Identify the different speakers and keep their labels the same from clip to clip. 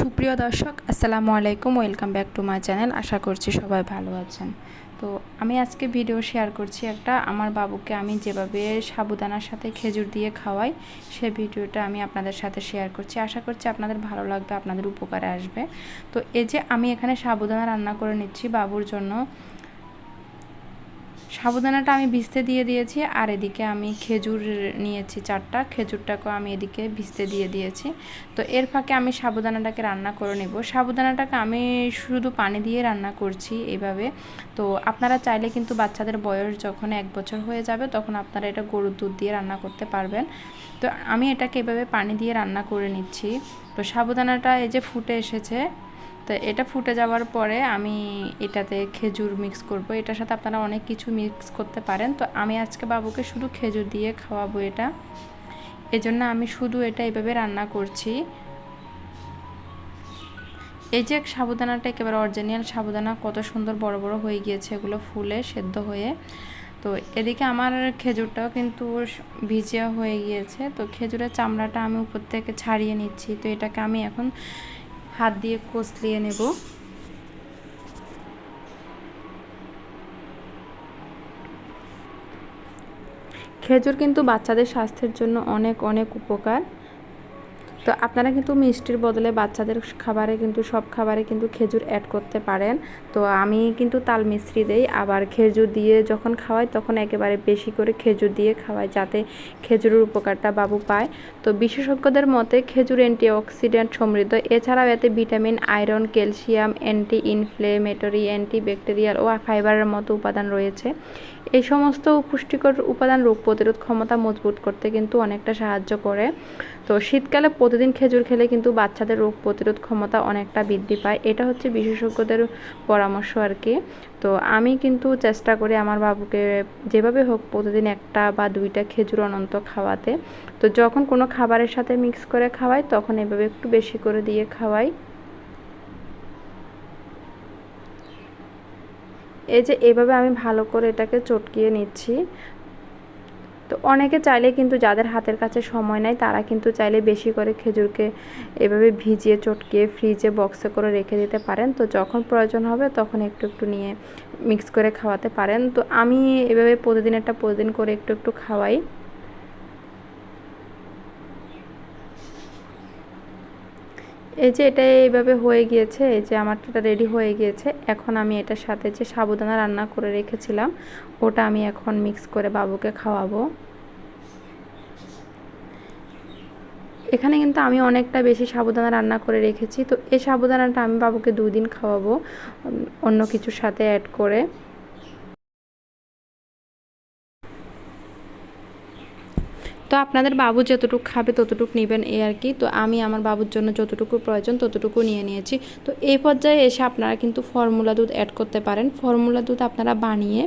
Speaker 1: সুপ্রিয় দর্শক, আসসালামু আলাইকুম, welcome back to my channel. আশা করছি সবাই ভালো আছেন। তো আমি আজকে ভিডিও শেয়ার করছি একটা, আমার বাবুকে আমি যেভাবে সাবুদানার সাথে খেজুর দিয়ে খাওয়াই, সে ভিডিওটা আমি আপনাদের সাথে শেয়ার করছি। আশা করছি আপনাদের ভালো লাগবে, আপনাদের উপকারে আসবে। তো এই যে আমি এখানে সাবুদানা রান্না করে নিচ্ছি বাবুর জন্য সাবুদানাটা আমি ভিজতে দিয়ে দিয়েছি, আর এদিকে আমি খেজুর নিয়েছি চারটা, খেজুরটাকেও আমি এদিকে ভিজতে দিয়ে দিয়েছি। তো এর ফাঁকে আমি সাবুদানাটাকে রান্না করে নেব। সাবুদানাটাকে আমি শুধু পানি দিয়ে রান্না করছি এইভাবে তো আপনারা চাইলে কিন্তু বাচ্চাদের বয়স যখন এক বছর হয়ে যাবে, তখন আপনারা এটা গরুর দুধ দিয়ে রান্না করতে পারবেন। তো আমি এটাকে এভাবে পানি দিয়ে রান্না করে নিচ্ছি। তো সাবুদানাটা এই যে ফুটে এসেছে তো এটা ফুটে যাওয়ার পরে আমি এটাতে খেজুর মিক্স করব। এটার সাথে আপনারা অনেক কিছু মিক্স করতে পারেন। তো আমি আজকে বাবুকে শুধু খেজুর দিয়ে খাওয়াবো এটা। এজন্য আমি শুধু এটা এভাবে রান্না করছি। এই যে সাবুদানাটা একেবারে অরিজিনাল সাবুদানা, কত সুন্দর বড় বড় হয়ে গিয়েছে এগুলো ফুলে সেদ্ধ হয়ে। তো এদিকে আমার খেজুরটাও কিন্তু ভিজিয়া হয়ে গিয়েছে। তো খেজুরের চামড়াটা আমি উপর থেকে ছাড়িয়ে নিচ্ছি। তো এটাকে আমি এখন হাত দিয়ে কষলিয়ে নেব। খেজুর কিন্তু বাচ্চাদের স্বাস্থ্যের জন্য অনেক অনেক উপকার। তো আপনারা কিন্তু মিষ্টির বদলে বাচ্চাদের খাবারে কিন্তু, সব খাবারে কিন্তু খেজুর অ্যাড করতে পারেন। তো আমি কিন্তু তাল মিশ্রি দেই, আবার খেজুর দিয়ে যখন খাওয়াই তখন একেবারে বেশি করে খেজুর দিয়ে খাওয়াই যাতে খেজুরের উপকারটা বাবু পায়। তো বিশেষজ্ঞদের মতে খেজুর অ্যান্টিঅক্সিডেন্ট সমৃদ্ধ, এছাড়াও এতে vitamin iron calcium anti inflammatory anti bacterial ও ফাইবারের মতো উপাদান রয়েছে। এই সমস্ত পুষ্টিকর উপাদান রোগ প্রতিরোধ ক্ষমতা মজবুত করতে কিন্তু অনেকটা সাহায্য করে। তো শীতকালে প্রতিদিন খেজুর খেলে কিন্তু বাচ্চাদের রোগ প্রতিরোধ ক্ষমতা অনেকটা বৃদ্ধি পায়। এটা হচ্ছে বিশেষজ্ঞদের পরামর্শ আর কি। তো আমি কিন্তু চেষ্টা করি আমার বাবুকে যেভাবে হোক প্রতিদিন একটা বা দুইটা খেজুর অনন্ত খাওয়াতে। তো যখন কোনো খাবারের সাথে মিক্স করে খাওয়াই, তখন এভাবে একটু বেশি করে দিয়ে খাওয়াই। এই যে এভাবে আমি ভালো করে এটাকে চটকিয়ে নিচ্ছি। তো অনেকে চাইলে কিন্তু যাদের হাতের কাছে সময় নাই, তারা কিন্তু চাইলে বেশি করে খেজুরকে এভাবে ভিজিয়ে, চটকিয়ে ফ্রিজে বক্সে করে রেখে দিতে পারেন। তো যখন প্রয়োজন হবে তখন একটু একটু নিয়ে মিক্স করে খাওয়াতে পারেন। তো আমি এভাবে প্রতিদিন একটা প্রতিদিন করে একটু একটু খাওয়াই। এই যে এটা এইভাবে হয়ে গিয়েছে, এই যে আমারটা রেডি হয়ে গিয়েছে। এখন আমি এটার সাথে যে সাবুদানা রান্না করে রেখেছিলাম, ওটা আমি এখন মিক্স করে বাবুকে খাওয়াবো। এখানে কিন্তু আমি অনেকটা বেশি সাবুদানা রান্না করে রেখেছি, তো এই সাবুদানাটা আমি বাবুকে দুদিন খাওয়াবো অন্য কিছুর সাথে অ্যাড করে। তো আপনাদের বাবু যতটুকু খাবে ততটুকু নেবেন এই আর কি। তো আমি আমার বাবুর জন্য যতটুকু প্রয়োজন ততটুকু নিয়ে নিয়েছি। তো এই পর্যায়ে এসে আপনারা কিন্তু ফর্মুলা দুধ অ্যাড করতে পারেন। ফর্মুলা দুধ আপনারা বানিয়ে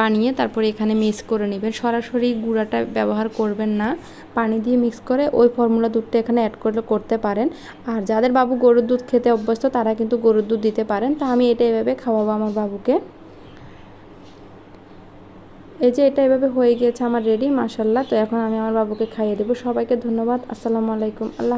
Speaker 1: বানিয়ে তারপরে এখানে মিক্স করে নেবেন। সরাসরি গুঁড়াটা ব্যবহার করবেন না। পানি দিয়ে মিক্স করে ওই ফর্মুলা দুধটা এখানে অ্যাড করলে করতে পারেন। আর যাদের বাবু গরুর দুধ খেতে অভ্যস্ত তারা কিন্তু গরুর দুধ দিতে পারেন। তা আমি এটা এভাবে খাওয়াবো আমার বাবুকে। এই যে এটা এভাবে হয়ে গিয়েছে আমার রেডি মাসাল্লাহ তো এখন আমি আমার বাবুকে খাইয়ে দেবো। সবাইকে ধন্যবাদ। আসসালামু আলাইকুম। আল্লাহ